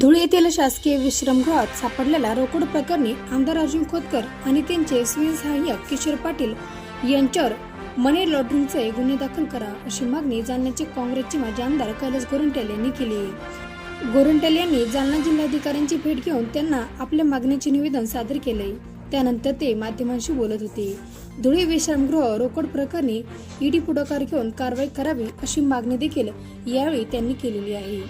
धुळे येथील शासकीय विश्रामगृहात सापडलेल्या रोकड प्रकरणी आमदार अर्जुन खोतकर आणि त्यांचे स्वयं सहाय्यक किशोर पाटील यांच्यावर मनी लॉन्ड्रिंगचे गुन्हे दाखल करा अशी मागणी जालन्याचे काँग्रेसचे माजी आमदार कैलास गोरंट्याल यांनी केली गोरंट्याल यांनी जालना जिल्हाधिकाऱ्यांची भेट घेऊन त्यांना आपल्या मागणीचे निवेदन सादर केले. त्यानंतर ते माध्यमांशी बोलत होते. धुळे विश्रामगृह रोकड प्रकरणी ईडी पुढाकार घेऊन कारवाई करावी अशी मागणी देखील यावेळी त्यांनी केलेली आहे.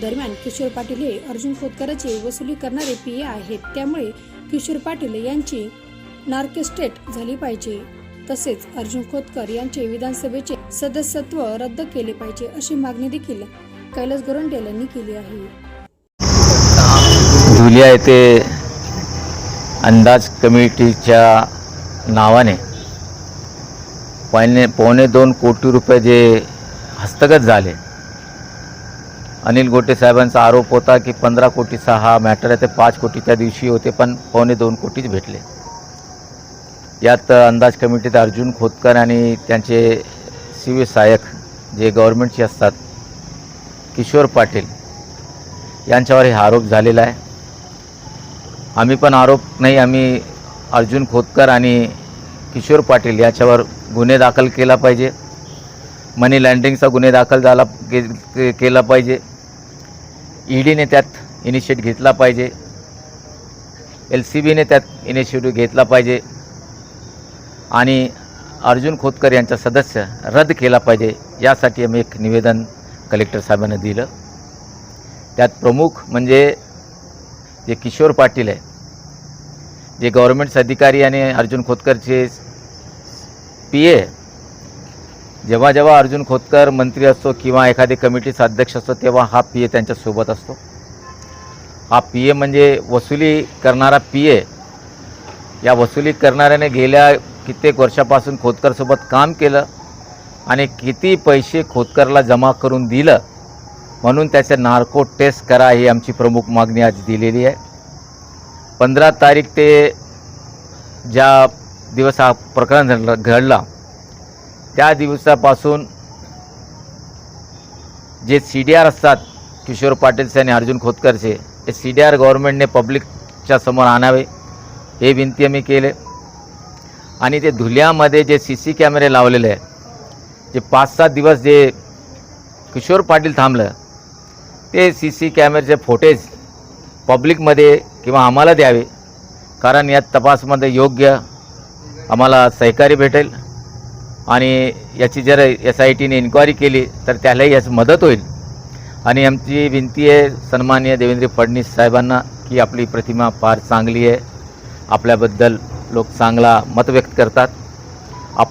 दरम्यान किशोर पाटील हे अर्जुन खोतकराची वसुली करणारे पीए आहेत. त्यामुळे किशोर पाटील यांची नार्केस्टेट झाली पाहिजे. तसेच अर्जुन खोतकर यांचे विधानसभेचे सदस्यत्व रद्द केले पाहिजे अशी मागणी देखील कैलास गोरंडेल यांनी केली आहे. धुलिया येथे अंदाज कमिटीच्या नावाने पावणे पावणे दोन कोटी रुपये जे हस्तगत झाले अनिल गोटे साहेबांचा आरोप होता की पंधरा कोटीचा हा मॅटर आहे ते पाच कोटीच्या दिवशी होते पण पावणे दोन कोटीच भेटले. यात अंदाज कमिटीत अर्जुन खोतकर आणि त्यांचे सिव्हिल सहाय्यक जे गव्हर्नमेंटचे असतात किशोर पाटील यांच्यावर हे आरोप झालेला आहे. आम्ही पण आरोप नाही आम्ही अर्जुन खोतकर आणि किशोर पाटील याच्यावर गुन्हे दाखल केला पाहिजे. मनी लँड्रिंगचा गुन्हे दाखल झाला के, के केला पाहिजे. ईडीने त्यात इनिशिएट घेतला पाहिजे. एल सी बीने त्यात इनिशिएटिव्ह घेतला पाहिजे. आणि अर्जुन खोतकर यांचा सदस्य रद्द केला पाहिजे यासाठी आम्ही एक निवेदन कलेक्टर साहेबांना दिलं. त्यात प्रमुख म्हणजे जे किशोर पाटील आहे जे गव्हर्मेंट्स अधिकारी आणि अर्जुन खोतकरचे पी ए जेव्हा जेव्हा अर्जुन खोतकर मंत्री असतो किंवा एखादी कमिटीचा अध्यक्ष असतो तेव्हा हा पी ए त्यांच्यासोबत असतो. हा पी ए म्हणजे वसुली करणारा पी ए. या वसुली करणाऱ्याने गेल्या कित्येक वर्षापासून खोतकरसोबत काम केलं आणि किती पैसे खोतकरला जमा करून दिलं म्हणून त्याचे नार्को टेस्ट करा ही आमची प्रमुख मागणी आज दिलेली आहे. पंधरा तारीख ते ज्या दिवस हा प्रकरण घडला त्या दिवसापासून जे सी डी आर असतात किशोर पाटीलचे आणि अर्जुन खोतकरचे ते सी डी आर गव्हर्नमेंटने पब्लिकच्या समोर आणावे हे विनंती आम्ही केले. आणि ते धुल्यामध्ये जे सी सी कॅमेरे लावलेले आहेत जे पाच सात दिवस जे किशोर पाटील थांबलं ते सी सी कॅमेऱ्याचे फोटेज पब्लिकमध्ये किंवा आम्हाला द्यावे कारण या तपासमध्ये योग्य आम्हाला सहकार्य भेटेल. आणि याची जर एस आय टीने इन्क्वायरी केली तर त्यालाही याची मदत होईल. आणि आमची विनंती आहे सन्माननीय देवेंद्र फडणवीस साहेबांना की आपली प्रतिमा फार चांगली आहे. आपल्याबद्दल लोक चांगला मत व्यक्त करतात. आपण